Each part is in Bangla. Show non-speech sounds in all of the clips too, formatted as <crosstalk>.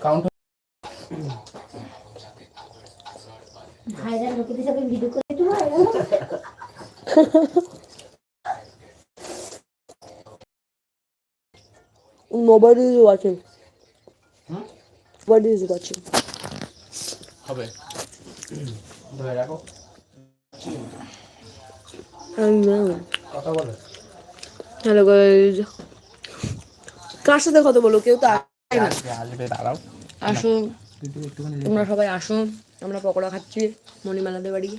কাউন্ট ভাইরাল ঢুকে দিয়েছে ভিডিও করে Nobody is watching. Hmm? Nobody is watching. হবে ধরে রাখো. কথা বলো হ্যালো গাইজ কার সাথে কথা বলো কেউ তো আসবে দাঁড়াও আসো তোমরা সবাই আসো আমরা পকোড়া খাচ্ছি মণিমেলাদের বাড়ি।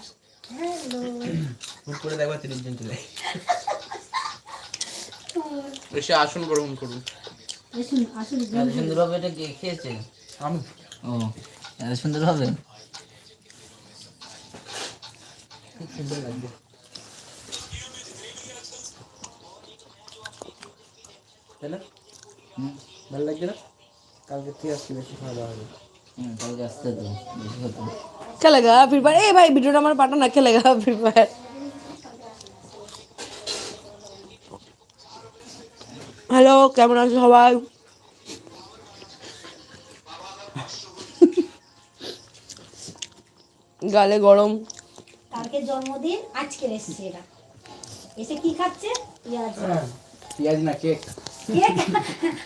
এসে আসন গ্রহণ করুন। আসুন আসুন এত সুন্দর হবে এটা কে খেয়েছে? আমি? ও এত সুন্দর হবে খুব সুন্দর লাগবে তাই না ভালো লাগছে না? কালকে থেকে আসছি বেশি খাওয়া দাওয়া হবে। কালকে আসতে তো বেশি হতো খেলেগা ফ্রি ফায়ার এ ভাই ভিডিওটা আমার পাঠা না খেলেগা ফ্রি ফায়ার হ্যালো কেমন আছো সবাই? গালে গরম। কালকে জন্মদিন আজকে এসেছে এরা এসে কি খাচ্ছে? পেঁয়াজ। পেঁয়াজ না কেক। কেক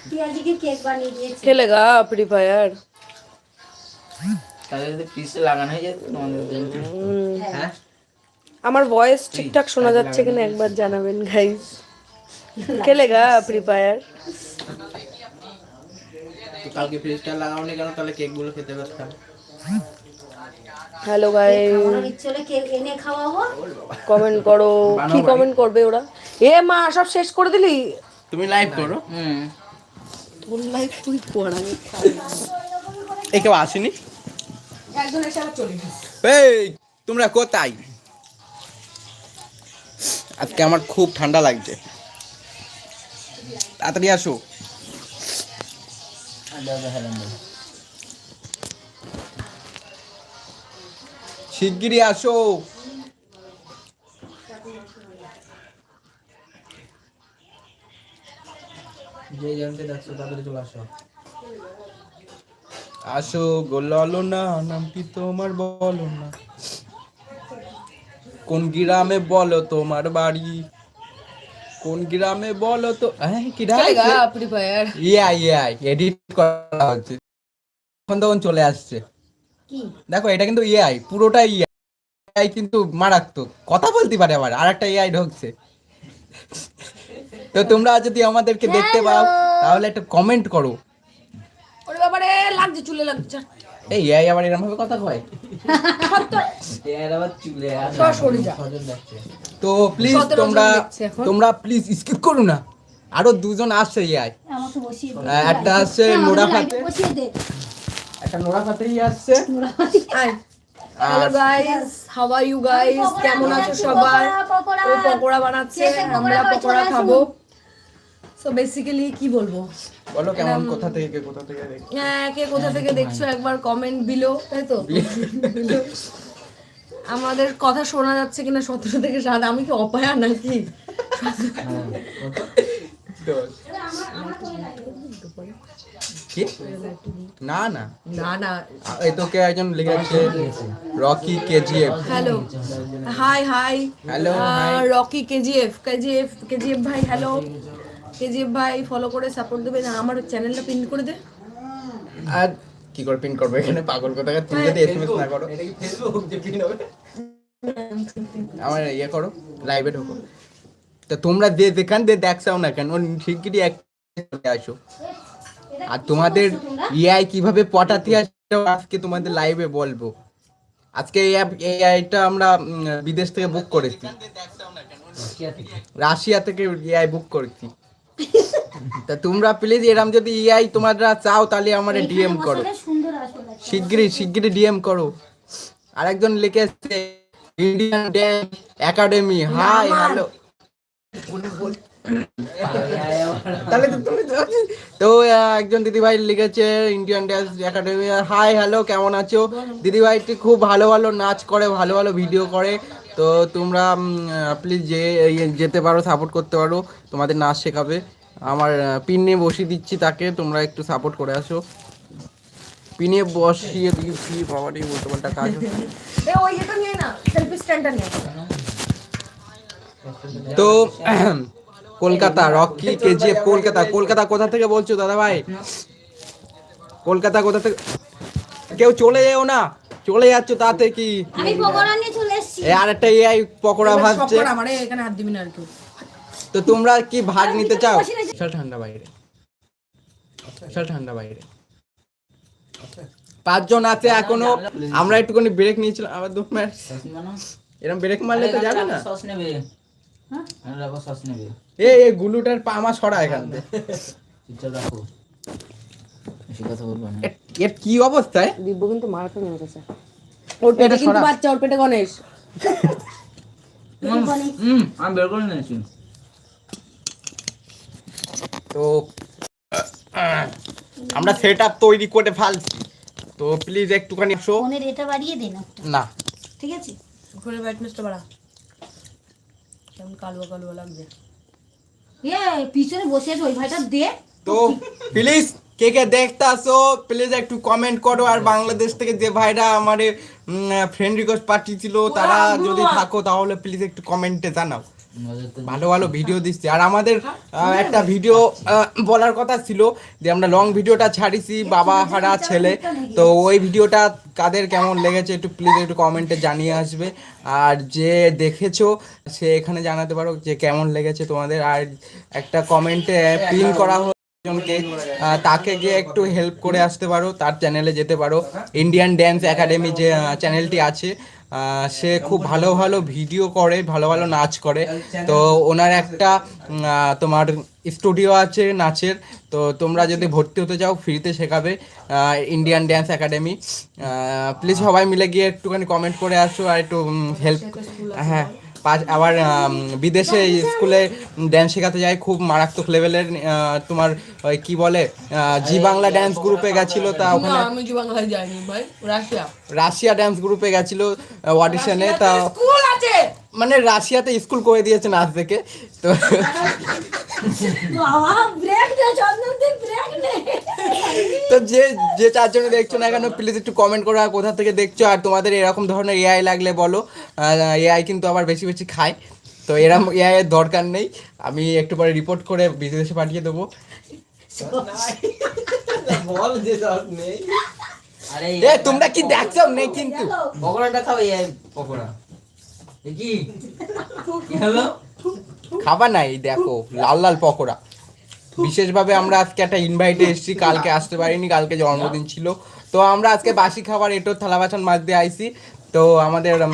পেঁয়াজিকে কেক বানিয়ে দিয়েছে? খেলেগা ফ্রি ফায়ার তাহলে যদি পিসে লাগানো হয়ে যেত তোমাদের হ্যাঁ? আমার ভয়েস ঠিকঠাক শোনা যাচ্ছে কিনা একবার জানাবেন গাইজ খেলেগা ফ্রি ফায়ার কালকে ফ্রিজটা লাগাওনি কেন? তাহলে কেকগুলো খেতে পারতাম। হ্যালো কমেন্ট করো। কি কমেন্ট করবে ওরা? এ মা সব শেষ করে দিলি? তুমি লাইভ করো। হুম। তোর লাইফ তুই পড়া এ কেউ আসেনি? একজন এসে আবার চলে গেছে। এই তোমরা কোথায়? আজকে আমার খুব ঠান্ডা লাগছে। তাড়াতাড়ি আসো। শিগগিরই আসো। যে জনকে দেখছ তাড়াতাড়ি চলে আসো। আসো গোলালো না নামটি তোমার বলো না। কোন গ্রামে বলো তোমার বাড়ি? কোন গ্রামে বলো তো হ্যাঁ কি খেলেগা free fire ya ya edit করা হচ্ছে। এখন তখন চলে আসছে। কি? দেখো এটা কিন্তু এআই পুরোটাই এআই কিন্তু মারাত্মক। কথা বলতে পারে আবার আর একটা এআই ঢুকছে। তো তোমরা যদি আমাদেরকে দেখতে পাও তাহলে একটা কমেন্ট করো। ওরে বাবারে লাগছে চুলে লাগছে। এই এআই আবার এরকম ভাবে কথা কয়? তো প্লিজ তোমরা তোমরা প্লিজ স্কিপ করো না। আরও দুজন আসছে আহ, একটা আসছে হ্যাঁ, নোরা ফাতে। এ বসিয়ে দে। একটা নোরা ফাতেই আসছে। Hello guys how are you guys কেমন আছো সবাই? পকোড়া, ও পকোড়া বানাচ্ছে আমরা পকোড়া খাব। সো বেসিক্যালি কি বলব? বলো কেমন কোথা থেকে কে কোথা থেকে দেখছ? হ্যাঁ কে কোথা থেকে দেখছ একবার কমেন্ট বিলো তাই তো? <laughs> আমাদের কথা শোনা যাচ্ছে কিনা সতেরো থেকে সাত আমি কি অপায়া নাকি? না না। না না। এই তোকে একজন লিখেছে Rocky KGF. Hello hi hi Hello, hi. Rocky KGF KGF KGF ভাই হ্যালো কেজিএফ ভাই ফলো করে সাপোর্ট দেবে না আমার চ্যানেলটা পিন করে দে। আর কি করে পিন করব? এখানে পাগল কোথাকার? তুমি যদি এসএমএস না করো। আমার ইয়ে করো লাইভে ঢোকো। তো তোমরা যে যেখান দিয়ে দেখছাও না কেন শিগগিরই এক আসো। আর তোমাদের এআই কীভাবে পটাতে আসো আজকে তোমাদের লাইভে বলব। আজকে এই অ্যাপ এআইটা আমরা বিদেশ থেকে বুক করেছি। রাশিয়া থেকে। এআই বুক করেছি। তা তোমরা প্লিজ এরম যদি এআই তোমরা চাও তাহলে আমার ডিএম করো। শিগগিরই শিগগিরই ডিএম করো। আরেকজন লিখেছে Indian dance academy hi hello তাহলে তো তুমি তো- তো একজন দিদিভাই লিখেছে Indian dance academy hi hello কেমন আছো? দিদিভাইটি খুব ভালো ভালো নাচ করে ভালো ভালো ভিডিও করে। তো তোমরা প্লিজ যে যেতে পারো সাপোর্ট করতে পারো তোমাদের নাচ শেখাবে। আমার পিন নিয়ে বসিয়ে দিচ্ছি তাকে তোমরা একটু সাপোর্ট করে আসো। পিনে বসিয়ে দিয়েছি বাবারই বলতে পাল্টা কাজ হচ্ছে। এ ওই এটা নিয়ে না সেলফি স্ট্যান্ডটা নিয়ে। তো কলকাতা রকি কেজিএফ কলকাতা কলকাতা কোথা থেকে বলছো দাদা ভাই কলকাতা কোথা থেকে? কেউ চলে যেও না। চলে যাচ্ছ তাতে কি আমি পকোড়া নিয়ে চলে এসেছি। এ আর একটা এআই পকোড়া ভাজছে আমারে এখানে হাত দিবি না আর কেউ। তো তোমরা কি ভাগ নিতে চাও? বিশাল ঠান্ডা বাইরে। বিশাল ঠান্ডা বাইরে। পাঁচজন আছে এখনও। আমরা একটুখানি ব্রেক নিয়েছিলাম। আবার দু মিনিট এরকম ব্রেক মারলে তো যাবে না। সস নেবে। হ্যাঁ? সস নেবে। এ এ গুলুটার পা আমার সরা এখান থেকে। রাখো। বেশি কথা বলব না। এর কি অবস্থায়? দিব্য কিন্তু মারাত্মক নেমে গেছে ওর পেটে কিন্তু বাচ্চা ওর পেটে গণেশ? হুম আমি বের করে নিয়েছি তো আমরা সেট আপ তৈরি করে ফেলছি। তো প্লিজ একটুখানি শো ফোনের এটা বাড়িয়ে দিন একটা। না। ঠিক আছে? ব্রাইটনেসটা বাড়া। কেমন কালুয়া কালুয়া লাগছে। এ পিছনে বসে আছে ওই ভাইটা দে। তো প্লিজ কে কে দেখতে আসো প্লিজ একটু কমেন্ট করো। আর বাংলাদেশ থেকে যে ভাইরা আমার ফ্রেন্ড রিকোয়েস্ট পাঠিয়েছিল তারা যদি থাকো তাহলে প্লিজ একটু কমেন্টে জানাও। ভালো ভালো ভিডিও দিচ্ছি। আর আমাদের একটা ভিডিও বলার কথা ছিল যে আমরা লং ভিডিওটা ছাড়িছি বাবা হারা ছেলে। তো ওই ভিডিওটা কাদের কেমন লেগেছে একটু প্লিজ একটু কমেন্টে জানিয়ে আসবে। আর যে দেখেছ সে এখানে জানাতে পারো যে কেমন লেগেছে তোমাদের। আর একটা কমেন্টে পিন করা জনকে তাকে গিয়ে একটু হেল্প করে আসতে পারো, তার চ্যানেলে যেতে পারো। ইন্ডিয়ান ড্যান্স একাডেমি যে চ্যানেলটি আছে সে খুব ভালো ভালো ভিডিও করে, ভালো ভালো নাচ করে। তো ওনার একটা তোমার স্টুডিও আছে নাচের, তো তোমরা যদি ভর্তি হতে চাও ফ্রিতে শেখাবে ইন্ডিয়ান ড্যান্স একাডেমি প্লিজ সবাই মিলে গিয়ে একটুখানি কমেন্ট করে আসো আর একটু হেল্প হ্যাঁ। আবার বিদেশে স্কুলে ড্যান্স শেখাতে যায় খুব মারাত্মক লেভেলের তোমার ওই কি বলে জি বাংলা ড্যান্স গ্রুপে গেছিল তা ওখানে। আমি জি বাংলায় যাইনি ভাই রাশিয়া। রাশিয়া ড্যান্স গ্রুপে গেছিল অডিশনে তা স্কুল আছে! মানে রাশিয়াতে স্কুল করে দিয়েছে নাচ দেখে তো <laughs> তো যে যে চারজনে দেখছ না কেন প্লিজ একটু কমেন্ট করো আর কোথা থেকে দেখছ আর তোমাদের এরকম ধরনের এআই লাগলে বলো। এআই কিন্তু আবার বেশি বেশি খায়। তো এরকম এআই এর দরকার নেই। আমি একটু পরে রিপোর্ট করে বিদেশে পাঠিয়ে দেবো। আরে এ তোমরা কি দেখছ? নেই কিন্তু। পকোড়াটা খাও এই পকোড়া। কি? কি হলো খাবার নাই দেখো লাল লাল পকোড়া। বিশেষভাবে আমরা আজকে একটা ইনভাইটে এসেছি কালকে আসতে পারিনি কালকে জন্মদিন ছিল। তো আমরা আজকে বাসি খাবার এটো থালা বাসন মাছ দিয়ে আইছি। তো আমাদের আহ,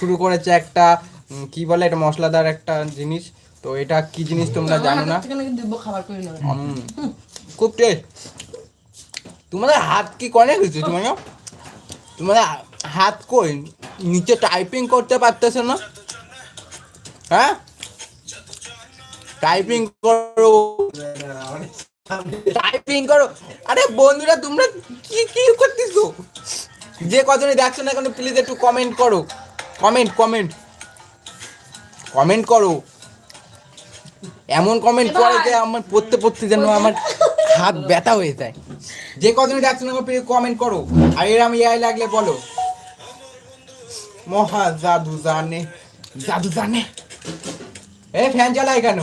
শুরু করেছে একটা কি বলে এটা মশলাদার একটা জিনিস। তো এটা কি জিনিস তোমরা জানো না? খুব টেস্ট তোমাদের হাত কি করে গেছে তোমার তোমাদের হাত কই? নিচে টাইপিং করতে পারতেছে না? হ্যাঁ? টাইপিং করো। টাইপিং করো। আরে বন্ধুরা তোমরা কি কি করতেছো? যে কজনে দেখছ না কেন প্লিজ একটু কমেন্ট করো। কমেন্ট কমেন্ট কমেন্ট করো। এমন কমেন্ট করে যে আমার পড়তে পড়তে যেন আমার হাত ব্যথা হয়ে যায়। যে কজনে দেখছ না প্লিজ কমেন্ট করো। আর এরম ইয়াই লাগলে বলো। মহা জাদু জানে। জাদু জানে। এ ফ্যান চালাই কেন?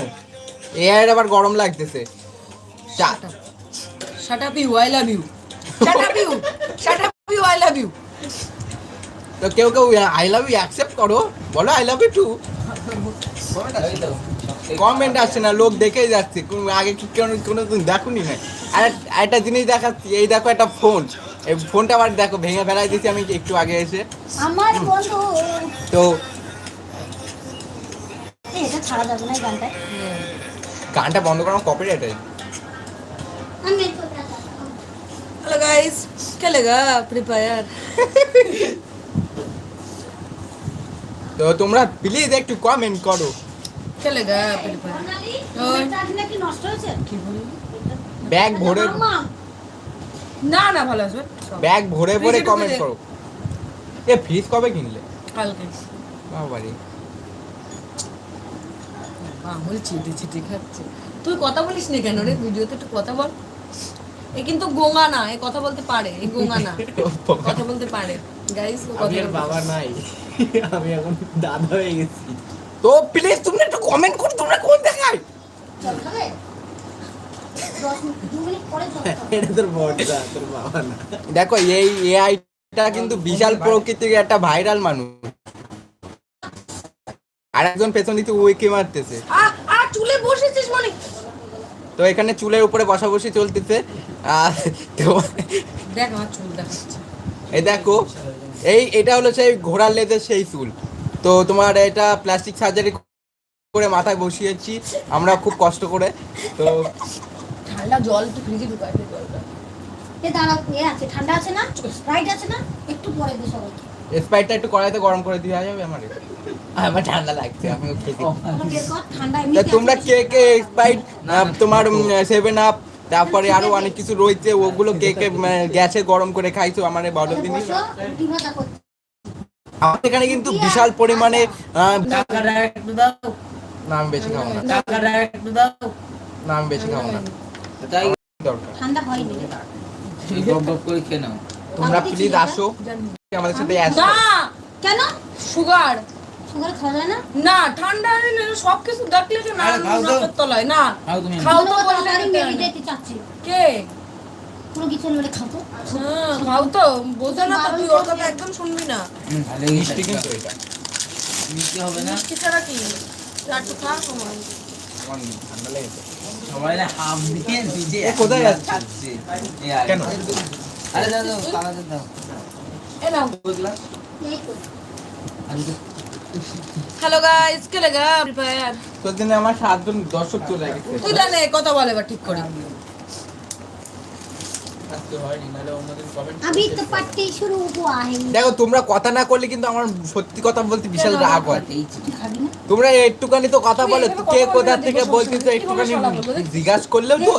এর আবার গরম লাগতেছে। Shut up you I love you shut up you shut up you I love you তো কেউ কেউ আই লাভ ইউ অ্যাকসেপ্ট করো। বলো I love you too comment আসছে না লোক দেখেই যাচ্ছে। কোন- আগে কি কোনো কোনো দিন দেখুনি না আর একটা জিনিস দেখাচ্ছি এই দেখো একটা ফোন এই ফোনটা আবার দেখো ভেঙে ফেলাই দিয়েছি আমি একটু আগে এসে। আমার তো ছাড়া যাবে না এই গানটায় গানটা বন্ধ করা কপিরাইট আমি हेलो गाइस खेलेगा फ्री फायर তো তোমরা প্লিজ একটু কমেন্ট করো खेलेगा फ्री फायर ওই। নাকি নষ্ট হয়েছে কি বলি ব্যাগ ভরে মাম্মা, না না ভালো আছে সব। ব্যাগ ভরে ভরে Fridge এ কমেন্ট ঢুকে করো এ ফ্রিজ কবে কিনলে কালকে বাবারে আঙুল চিটে চিটে খাচ্ছে। তুই কথা বলিস না কেন রে? ভিডিওতে একটু কথা বল। এ কিন্তু গোঙা না এ কথা বলতে পারে এই গোঙা না। কথা বলতে পারে। গাইস ও কথা বাবা নাই। আমি এখন দাদা হয়ে গেছি। তো প্লিজ তুমি একটু কমেন্ট করো তোমরা কোন দেখায় জল খাবে দশ মিনিট দু মিনিট পরে জল খাবে এটা তোর বড়টা তোর বাবা না। দেখো এই এআইটা কিন্তু বিশাল প্রকৃতির একটা ভাইরাল মানুষ। আর একজন পেছন দিতে উইকে মারতেছে। চুলে বসেছিস মানে? তো এখানে চুলের উপরে বসাবসি চলতেছে। আর তো দেখ আমার চুল দেখাচ্ছে। এই দেখো এই এটা হলো সেই ঘোড়ার লেজের সেই চুল। তো তোমার এটা প্লাস্টিক সার্জারি করে মাথায় বসিয়েছি আমরা খুব কষ্ট করে। তো ঠান্ডা জল একটু ফ্রিজে ঢুকাই দে জলটা। এ দাঁড়াও এ আছে ঠান্ডা আছে না? স্প্রাইট আছে না? একটু পরে দে সবাইকে স্প্রাইটটা একটু কড়াইতে গরম করে দেওয়া যাবে আমার আমার ঠান্ডা লাগছে তা এমনিতে তোমরা। কে কে স্প্রাইট তোমার সেভেন আপ তারপরে আরও অনেক কিছু রয়েছে ওগুলো কে কে <laughs> গ্যাসে গরম করে খাইছো আমার বলো তাহলে দিনই আমাদের এখানে কিন্তু বিশাল পরিমাণে একটু দাও। না আমি বেশি খাব না। টাকাটা একটু দাও। না আমি বেশি খাব না। তাই দরকার। ঠান্ডা হয়নি। গপ গপ করে খেয়ে নাও। তোমরা প্লিজ আসো। আমাদের সাথে আসো না কেন? সুগার। সুগার খাওয়া যায় না? না ঠান্ডা সব কিছু দেখলে যে না খাও তো। নাকের তলায় না। খাও তো বলো, বললে মেরে যেতে চাচ্ছি। কে? পুরো কিছু মেরে খাও তো। হ্যাঁ, খাও তো। বোঝে না তুই ওর কথা একদম শুনবি না। মিষ্টি কিন্তু এটা মিষ্টি হবে না? মিষ্টি ছাড়া কি? আর খা সময়। ঠান্ডা লেগেছে সবাই হাফ দিয়ে নিজে কোথায় যাচ্ছে? কেন? আরে দাও হ্যালো গাইস আমার সাতজন দর্শক বলে দেখো তোমরা কথা না করলে কিন্তু আমার সত্যি কথা বলতে বিশাল রাগ হয় তোমরা একটুখানি তো কথা বলো কে কোথা থেকে বলতে একটুখানি জিজ্ঞাসা করলেও তো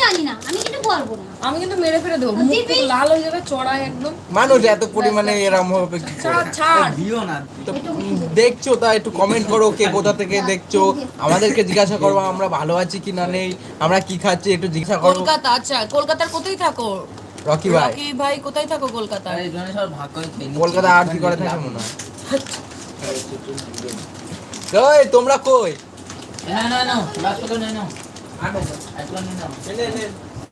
জানি না বলব না আমি কিন্তু মেরে ফেলে দেবো মুখ লাল হয়ে যাবে চড়াই একদম মানুষ এত পরিমাণে এরম হবে কি? ছাড় দিও না দেখছ তা একটু কমেন্ট করো কে কোথা থেকে দেখছ আমাদেরকে জিজ্ঞাসা করো আমরা ভালো আছি কি না নেই আমরা কি খাচ্ছি একটু জিজ্ঞাসা করো কলকাতা আচ্ছা কলকাতার কোথায় থাকো রকি ভাই রকি ভাই কোথায় থাকো কলকাতায় আরে জনে সব ভাগ করে। কলকাতা আর কি করে থাকে মনে হয় কই তোমরা কই না না না লাস্ট করে নে নাও একবার নিয়ে নাও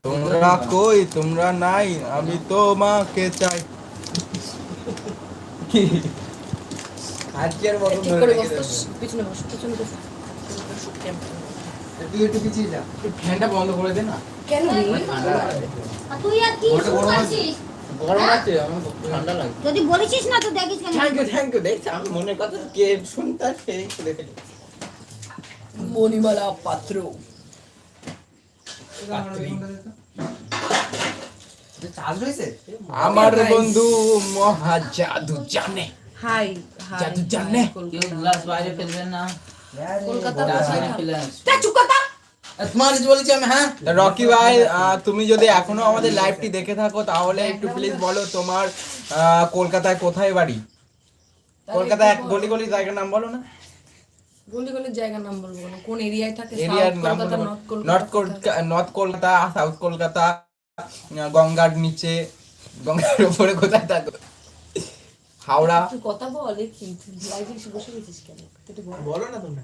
তোমরা কই? তোমরা নাই আমি তোমাকে চাই। আজকের পিছনে বস পিছনে বস। তুই একটু পিছিয়ে যা। ফ্যানটা বন্ধ করে দে না। কেন তুই আর কি ওটা শুরু গরম আছে। করছিস গরম আছে আমার ঠান্ডা লাগে। যদি বলেছিস না তো দেখিস কেন? থ্যাংক ইউ থ্যাংক ইউ দেখ আমি মনের কথা কে শুনতা সেই শুনে ফেলি মণিমালা পাত্র। আমার বন্ধু মহা জাদু জানে। হাই জাদু জানে। কেউ গ্লাস বাইরে ফেলবেন না। হ্যাঁ? রকি ভাই তুমি যদি এখনও আমাদের লাইভটি দেখে থাকো তাহলে একটু প্লিজ বলো তোমার আহ, কলকাতায় কোথায় বাড়ি? কলকাতায় এক গলি গলি জায়গার নাম বলো না। গলি গলি জায়গার নাম বলব না কোন এরিয়ায় থাকে এরিয়ার নাম north north Kolkata Kolkata north Kolkata south Kolkata গঙ্গার নিচে গঙ্গার উপরে কোথায় থাকো? হাওড়া। তুই কথা বল কি লাইভে এসে বসে গেছিস কেন? তুই একটু বল। বলো না তোমরা।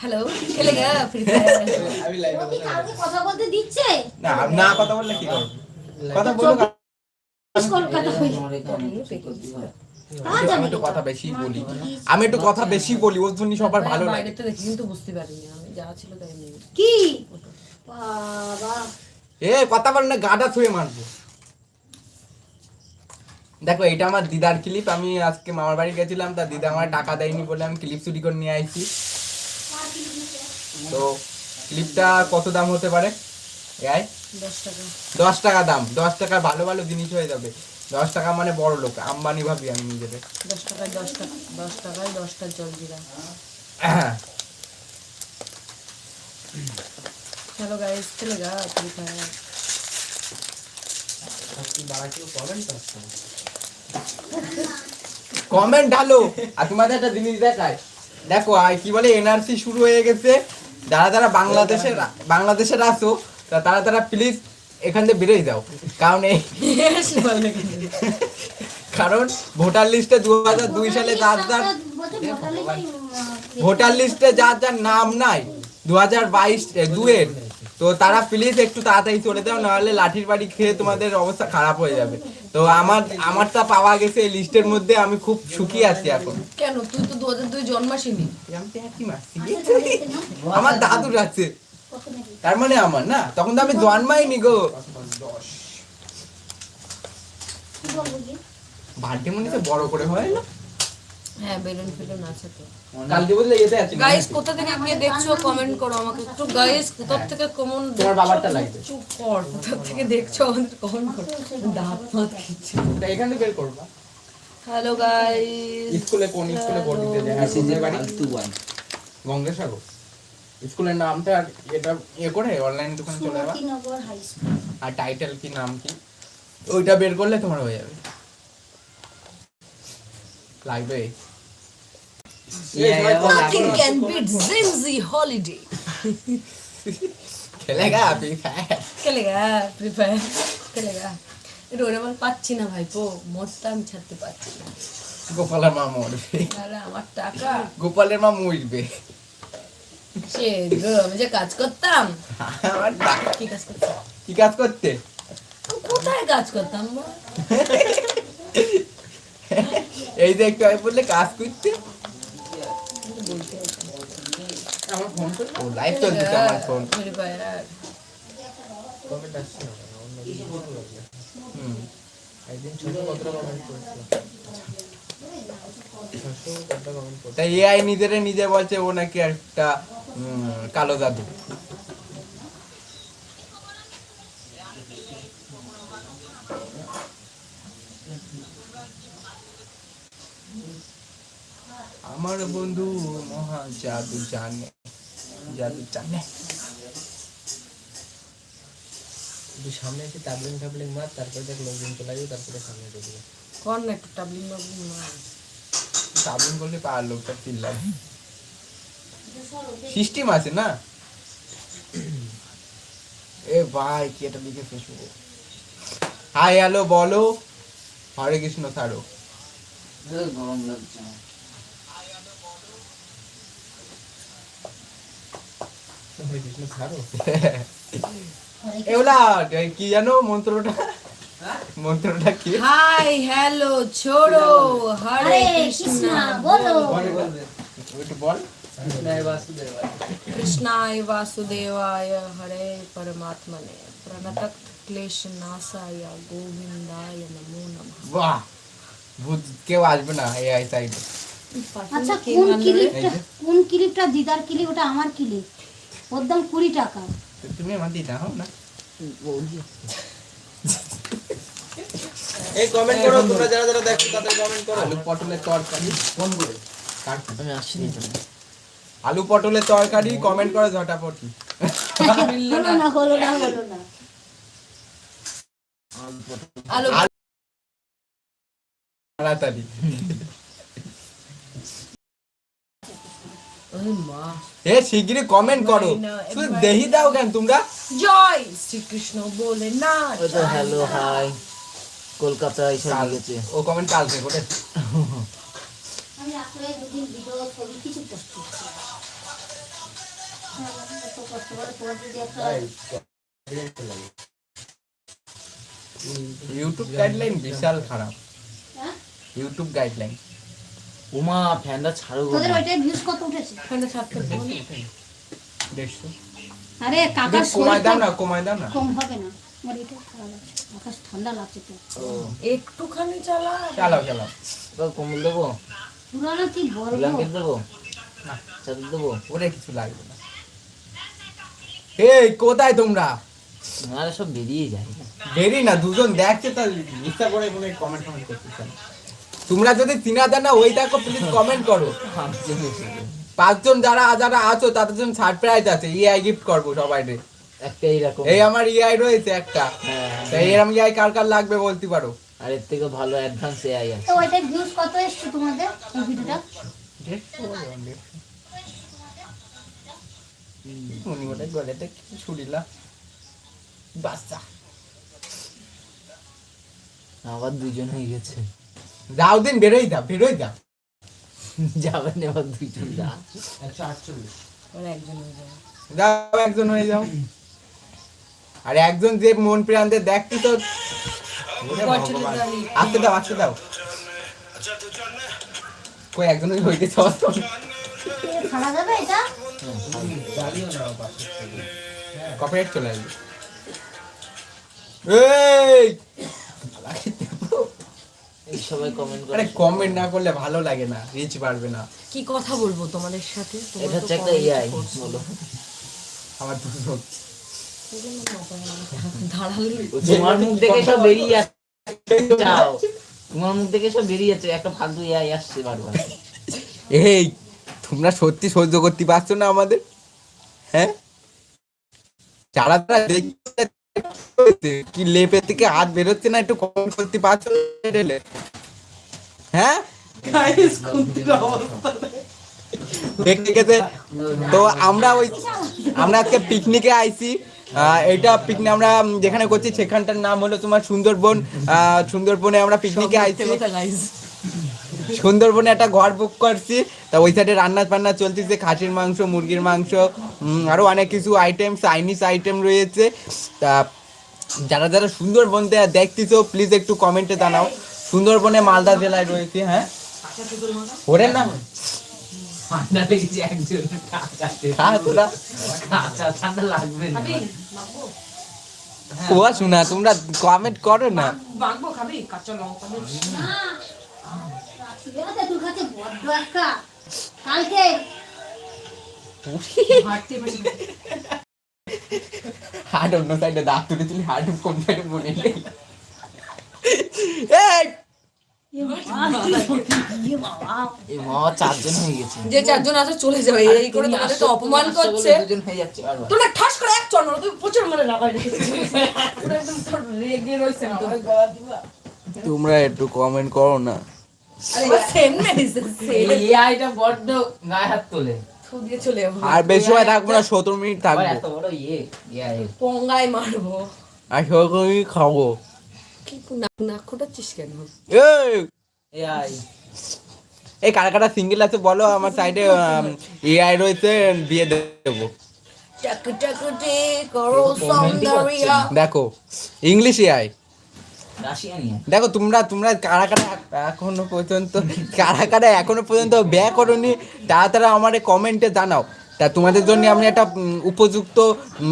হ্যালো খেলে গা ফ্রি আমি লাইভে কথা বলতে দিচ্ছে? না না কথা বললে কি করব? কথা বলো আমি একটু কথা বেশি বলি ওর জন্য সবার ভালো লাগে কিন্তু বুঝতে পারিনি আমি ছিল তাই কি এ কথা বল না ছুঁয়ে মারবো দেখো, এটা আমার দিদার ক্লিপ আমি আজকে মামার বাড়ি গেছিলাম, তা দিদা আমার টাকা দেয়নি বলে আমি ক্লিপ চুরি করে নিয়ে আইছি। তো ক্লিপটা কত দাম হতে পারে? এই দশ টাকা। দাম দশ টাকার ভালো ভালো জিনিস হয়ে যাবে। দশ টাকা মানে বড় লোক আম্বানি ভাবি আমি নিজেদের। দশ টাকায় দশ টাকা দশ টাকায় দশটা জল জিরা। চলো গাইস চলে কমেন্ট ঢালো। আর তোমাদের একটা জিনিস দেখায় দেখো আর কি বলে এনআরসি শুরু হয়ে গেছে। যারা যারা বাংলাদেশের বাংলাদেশের আসো তা তারা তারা প্লিজ এখান থেকে বেরোই দাও কারণ এই কারণ ভোটার লিস্টে দু হাজার দুই সালে যার যার ভোটার লিস্টে যার যার নাম নাই দু হাজার বাইশ দুয়ের। তো তারা প্লিজ একটু তাড়াতাড়ি চলে দাও নাহলে লাঠির বাড়ি খেয়ে তোমাদের অবস্থা খারাপ হয়ে যাবে। তো আমার আমারটা পাওয়া গেছে এই লিস্টের মধ্যে আমি খুব সুখী আছি এখন। কেন? তুই তো দু হাজার দুই জন্মাসিনি। আমার দাদুর আছে। তার মানে আমার না? তখন তো আমি জন্মাইনি গো। বার্থডে মনে হচ্ছে বড় করে হয় না? হ্যাঁ বেলুন ফেলুন আছে তো। কালকে বললে এতে আছে গাইস কোথা থেকে কে দেখছ? কমেন্ট করো আমাকে একটু। গাইস কোথা থেকে কমন তোমার বাবারটা লাগবে। চুপ কর কোথা থেকে দেখছ? আমাদের কমেন্ট করো। দাঁত মাত কিছু ওটা এখান বের করবা হ্যালো গাইস স্কুলে কোন স্কুলে মেসেজে বাড়ি গঙ্গেসাগর? স্কুলের নামটা আর এটা ইয়ে করে অনলাইন দোকানে চলে যাবা। সুমতিনগর হাই স্কুল আর টাইটেল কি নাম কি ওইটা বের করলে তোমার হয়ে যাবে। লাগবে? Nothing can beat Zimzy holiday. খেলেগা আপনি খেলেগা ফ্রি ফায়ার খেলেগা। এটা ওরে পাচ্ছি না ভাইপো মদটা আমি ছাড়তে পারছি না। গোপালের মা মরবে। আমার টাকা। গোপালের মা মরবে। সে গো, আমি যে কাজ করতাম। <laughs> কি কাজ করতাম? কি কাজ করতে? কোথায় কাজ করতাম <laughs> এই যে একটু আগে বললে কাজ করতে? আমার ফোন ও লাইভ চলতেছে আমার ফোন ফ্রি ফায়ার হুম। তাই এআই নিজেরে নিজে বলছে ও নাকি একটা কালো জাদু। আমার বন্ধু মহা জাদু জানে জাদু জানে। তুই সামনে এসে টাবলিং টাবলিং মার তারপরে দেখ লোকজন চলে যাবে তারপরে সামনে ঢুকবে কর না একটু টাবলিং সাবুন করলে পার লোকটা চিল্লাবে সিস্টেম আছে না? এ ভাই কি এটা লিখে ফেসবুকে। হাই হ্যালো বলো। হরে কৃষ্ণ ছাড়ো। গরম লাগছে হরে কৃষ্ণ ছাড়ো। এগুলা কি জানো মন্ত্রটা? মন্ত্রটা কি? হাই হ্যালো ছোড়ো। হরে কৃষ্ণ কৃষ্ণ। বলো। একটু বল। कृष्णाय वासुदेवाय हरे परमात्मने प्रणतक क्लेश नाशाय गोविंदाय नमो नमः বাহ ভূত কেউ আসবে না এআই সাইডে আচ্ছা কে কোন বানাবে? ক্লিপটা এই যে। কোন ক্লিপটা দিদার ক্লিপ ওটা আমার ক্লিপ ওর দাম কুড়ি টাকা তুমি আমার দিদা হও না এই কমেন্ট করো তোমরা যারা যারা দেখো তাদের কমেন্ট করো আলু পটলের তরকারি ফোন করে কার ফোন? আমি আসিনি তো। আলু পটলের তরকারি কমেন্ট করে ঝটাপটি। হলো না হলো না হলো না আলো তাড়াতাড়ি এ শিগগিরই কমেন্ট করো শুধু দেহি দাও কেন তোমরা? জয় শ্রীকৃষ্ণ বলে না হ্যালো হাই কলকাতা এসে গেছে ও কমেন্ট কালকে করে আমি রাত্রে দুদিন ভিডিও ছবি কষ্ট করে তোর যদি একটা ইউটিউব গাইডলাইন বিশাল খারাপ। হ্যাঁ? ইউটিউব গাইডলাইন উমা ফ্যানটা ছাড়ো তোদের না। ওইটাই ভিউজ কত উঠেছে? এখানে ছাড়তে না। আরে কাকার কমায় দাও না কমায় দাও না। কম হবে না। আমার এটা আকাশ ঠান্ডা লাগছে তো। একটুখানি চালা। চালাও চালাও। এবার কম্বল দেবো? পুরানো কি বলব? দেবো? চাদর দেবো? ওরে কিছু লাগবে না। এই কোথায় তোমরা? আরে সব বেরিয়ে যায় দেরি না দুজন দেখছে তার ইচ্ছা করে মনে কমেন্ট কমেন্ট করতেছে না। তোমরা যদি চিনা জানা ওই দেখো প্লিজ কমেন্ট করো। পাঁচজন যারা যারা আছো তাদের জন্য সারপ্রাইজ আছে। ইআই গিফট করব সবাই একটা এইরকম এই আমার ইআই রয়েছে একটা। হ্যাঁ। তাই এরম ইআই কার কার লাগবে বলতে পারো? আর এর থেকে ভালো অ্যাডভান্স এআই আছে। তো ওইটাই ভিউজ কত এসছে তোমাদের? ভিডিওটা? উনি ওটা গলাটা কি ছুরিলা বাচ্চা। আবার দুজন হয়ে গেছে। যাও দিন বেরোই দাও বেরোই দাও যাবেন এবার দুজন যা। একশো আটচল্লিশ। একজন হয়ে যাবে। যাও একজন হয়ে যাও। আর একজন যে মন প্রান্তে দেখতে তো। আসতে দাও আসতে দাও কই একজন হইতে চাও তো ছাড়া যাবে এটা? না কপিরাইট চলে আসবে। এই! এই সবাই কমেন্ট করে আরে কমেন্ট না করলে ভালো লাগে না রিচ বাড়বে না। কি কথা বলব তোমাদের সাথে? এটা হচ্ছে একটা এআই বলো। আমার দুজন তোমার মুখ দেখে সব বেরিয়ে যাচ্ছে তোমার মুখ দেখে সব বেরিয়ে যাচ্ছে। একটা ফালতু এআই আসছে বারবার। এই তোমরা সত্যি সহ্য করতে পারছ না আমাদের? হ্যাঁ? যারা তারা দেখছে কি লেপের থেকে হাত বেরোচ্ছে না একটু কমেন্ট করতে পারছ? হ্যাঁ? তো আমরা ওই আমরা আজকে পিকনিকে আইছি। আহ, এটা পিকনিক আমরা যেখানে করছি সেখানটার নাম হলো তোমার সুন্দরবন। আহ, সুন্দরবনে আমরা পিকনিকে আইছি। সুন্দরবনে একটা ঘর বুক করছি। তা ওই সাইডে রান্না বান্না চলতেছে খাসির মাংস মুরগির মাংস উম, আরও অনেক কিছু আইটেম চাইনিজ আইটেম রয়েছে। তা যারা যারা সুন্দরবন দে- দেখতেছো প্লিজ একটু কমেন্টে জানাও। সুন্দরবনে মালদা জেলায় রয়েছে হ্যাঁ? ওরে না। আচ্ছা ও শোনা তোমরা কমেন্ট করো না। তোর কাছে বড্ড কালকে। অন্য সাইডে দাঁত কোন সাইডে মনে নেই চারজন হয়ে যে চারজন আছে চলে যাবে এই করে তোমাদের তো অপমান করছে। দুজন হয়ে যাচ্ছে তোমরা ঠাস করে এক চন্দ্র তুমি প্রচুর মানে লাগাই তোমরা একটু কমেন্ট করো না। আরে বড্ড গায়ে হাত তোলে। বেশি সময় থাকব না সতেরো মিনিট আবার থাকব এত বড় ইয়ে ইয়ে পঙ্গায় মারবো। আর সতেরো মিনিট খাব। কি নাক নাক খোটাচ্ছিস কেন? এই! কারা সিঙ্গেল আছে বলো আমার সাইডে এআই <laughs> রয়েছে দিয়ে দেবো। দেখো ইংলিশ এআই দেখো তোমরা তোমরা কারা কারা এখনও পর্যন্ত কারা কারা এখনও পর্যন্ত ব্যয় করনি। তারা তারা আমার কমেন্টে জানাও। তা তোমাদের জন্য আমি একটা উপযুক্ত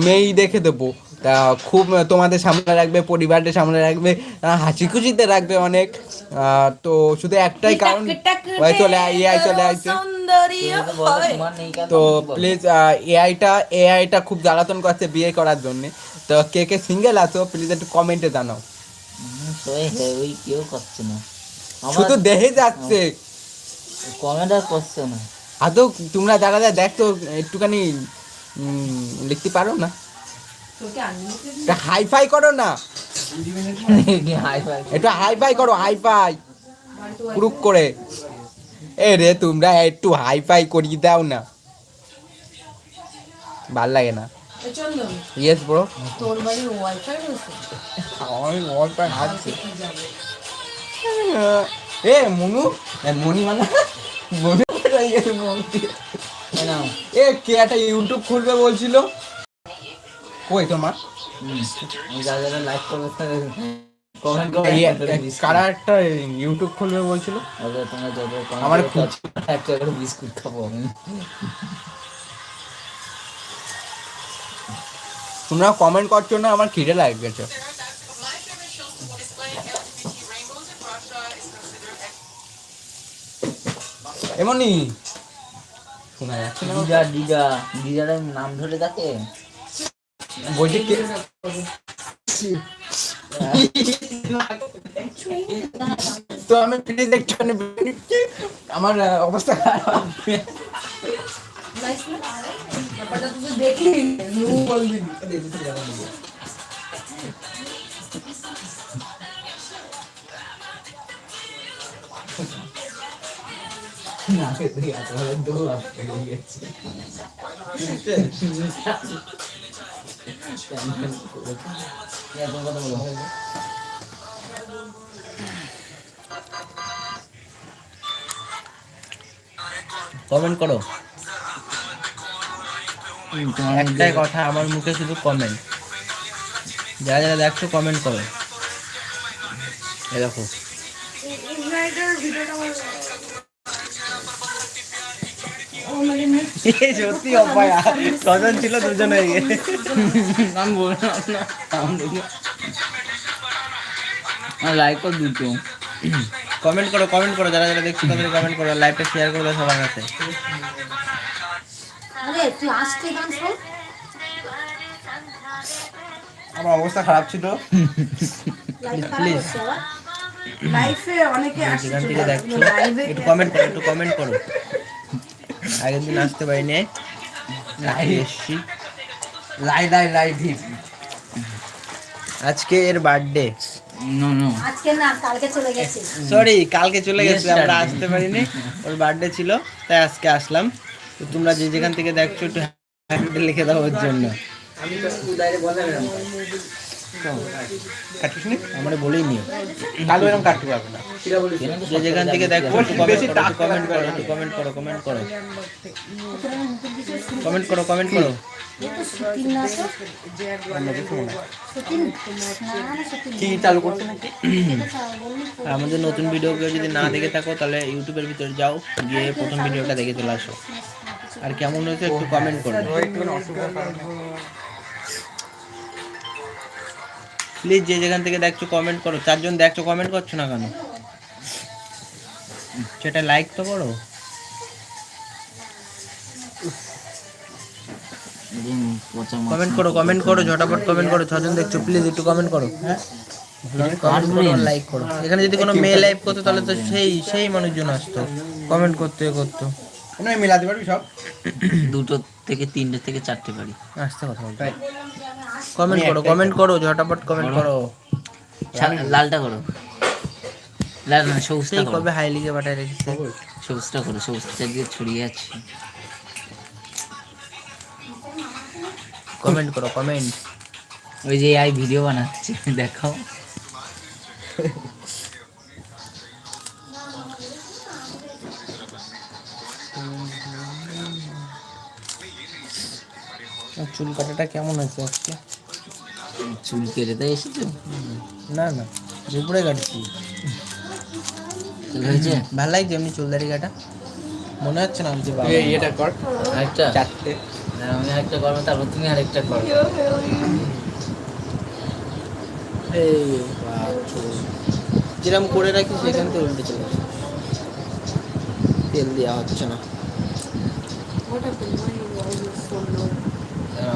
মেই দেখে দেবো। তা খুব তোমাদের সামনে রাখবে পরিবারের সামনে রাখবে হাসি খুশিতে রাখবে অনেক। তো শুধু একটাই কারণ ওই চলে এআই চলে আসছে। তো। প্লিজ এআইটা এআইটা খুব জ্বালাতন করছে বিয়ে করার জন্য। তো কে কে সিঙ্গেল আছো প্লিজ একটু কমেন্টে জানাও। হুম, ওই কেউ করছে না। শুধু দেখে যাচ্ছে। কমেন্ট আর করছে না। আদৌ তোমরা যারা দেখছ একটুখানি লিখতে পারো না? তোকে হাই ফাই করো না। হাই ফাই একটু হাই ফাই করো হাই ফাই গ্রুপ করে। এ রে তোমরা একটু হাই ফাই করিয়ে দাও না। ভালো লাগে না। চন্দন ইয়েস ব্রো তোর বাড়ির ওয়াইফাই রয়েছে? আমার ওয়াইফাই আছে এ মনু? মনি মানে? মনু মনি? এ কে একটা ইউটিউব খুলবে বলছিল? কই তোমার যারা লাইক করবে কমেন্ট এই করবে এক- কারা একটা ইউটিউব খুলবে বলছিল? যাদের আমার খুব- বিস্কুট খাব আমি। তোমরা কমেন্ট করছ না আমার খিদে লাগে গেছে এমনই শোনা যাচ্ছে না। দিদা দিদা দিদার নাম ধরে ডাকে। বলছি কে? তো আমি প্লিজ বলে আমার অবস্থা খারাপ। ব্যাপারটা তুই গেছে কথা বলো কমেন্ট করো। একটাই কথা আমার মুখে শুধু কমেন্ট যারা যারা দেখছ কমেন্ট করো। এ দেখো। সত্যি অপায় ছিল দুজন হয়ে গেছে। আমি বললাম না লাইক কর দুটো। কমেন্ট করো কমেন্ট করো যারা যারা দেখছ তাদের কমেন্ট করো লাইভটা শেয়ার করে সবার কাছে। আরে তুই আসতে গান শোন। আমার অবস্থা খারাপ ছিল। লাইট খারাপ Please. হচ্ছে আবার। লাইফে অনেকে আসছে যেখান থেকে দেখছ লাইভে একটু কমেন্ট করো একটু কমেন্ট করো। আগের দিন আসতে পারিনি। আজকে এসছি। লাই লাই লাই ভিপ আজকে এর বার্থডে নো নো আজকে না কালকে চলে গেছে। সরি কালকে চলে গেছে আমরা আসতে পারিনি। ওর বার্থডে ছিল তাই আজকে আসলাম। তো তোমরা যে যেখান থেকে দেখছ একটু হ্যাপি লিখে দাও ওর জন্য। আমি তো উদারে বললাম কাটিস নি? আমরা বলেই নিও। কালো এরকম কাটতে পারবে না। যে যেখান থেকে একটু কমেন্ট করো একটু কমেন্ট করো কমেন্ট করো কমেন্ট করো। কমেন্ট করো। আমাদের নতুন ভিডিও কেউ যদি না দেখে থাকো তাহলে ইউটিউবের ভিতরে যাও গিয়ে প্রথম ভিডিওটা দেখে চলে আসো। আর কেমন হয়েছে একটু কমেন্ট করো প্লিজ যে যেখান থেকে দেখছ কমেন্ট করো। চারজন দেখছ কমেন্ট করছ না কেন? সেটা লাইক তো করো। কমেন্ট করো কমেন্ট করো ঝটাপট কমেন্ট করো ছজন দেখছ। প্লিজ একটু কমেন্ট করো। হ্যাঁ? লাইক করো এখানে যদি কোনো মেয়ে লাইভ করতো তাহলে তো সেই সেই মানুষজন আসতো। কমেন্ট করতে এ করতো মেলাতে পারবি সব? দুটো থেকে তিনটে থেকে চারটে পারি আসতে কথা বলতে কমেন্ট করো কমেন্ট করো ঝটাপট কমেন্ট করো। লালটা করো। লাল না সবুজটা করো। কবে হাই লিগে পাঠায় রেখেছে? সবুজটা করো সবুজটা চারদিকে ছড়িয়ে আছে। কমেন্ট করো কমেন্ট ওই যে আই ভিডিও বানাচ্ছে দেখাও। <laughs> চুল কাটাটা কেমন আছে আজকে? চুল কেটে তো এসেছ? না না দুপুরে কাটছি। হয়েছে? ভালো লাগছে এমনি চুলদারি কাটা? মনে হচ্ছে না যে বাবা। এটা কর। আরেকটা? চারটে। না, আমি আরেকটা করব তারপর তুমি আরেকটা করো। এই যেরকম করে রাখি সেখান থেকে উল্টে চলে তেল দেওয়া হচ্ছে না। <laughs>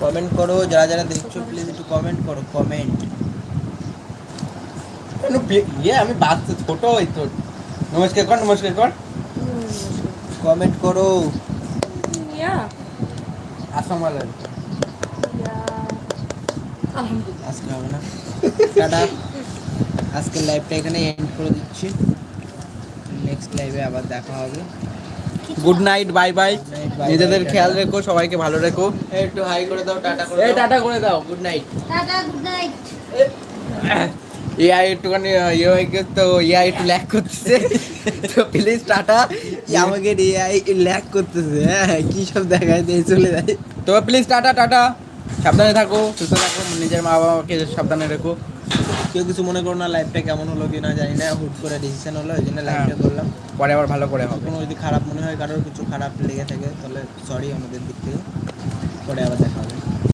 কমেন্ট করো যারা যারা দেখছ প্লিজ একটু কমেন্ট করো কমেন্ট ইয়ে আমি বাচ্চা ছোট ওই তোর নমস্কার কর নমস্কার কর। কমেন্ট করো। আসাম আলাইকুম। আজকে হবে না। টাটা। আজকের লাইভটা এখানে এন্ড করে দিচ্ছি। নেক্সট লাইভে আবার দেখা হবে। গুড নাইট বাই বাই নিজেদের খেয়াল রেখো সবাইকে ভালো রেখো। একটু হাই করে দাও টাটা করে এই দাও। টাটা করে দাও good night tata good night AI একটুখানি ইয়ে হয়ে গেছে তো এআই একটু ল্যাক করতেছে। তো প্লিজ টাটা আমাকে এআই ল্যাক করতেছে। হ্যাঁ কি সব দেখায় দিয়ে চলে যায়। তো প্লিজ টাটা টাটা সাবধানে থাকো সুস্থ থাকো নিজের মা বাবাকে সাবধানে রেখো। কেউ কিছু মনে করো না লাইফটা কেমন হলো কি না জানি না হুট করে ডিসিশন হলো এই জন্য লাইফটা করলাম। পরে আবার ভালো করে হবে। কোনো যদি খারাপ মনে হয় কারোর কিছু খারাপ লেগে থাকে তাহলে সরি আমাদের দিক থেকে। পরে আবার দেখা হবে।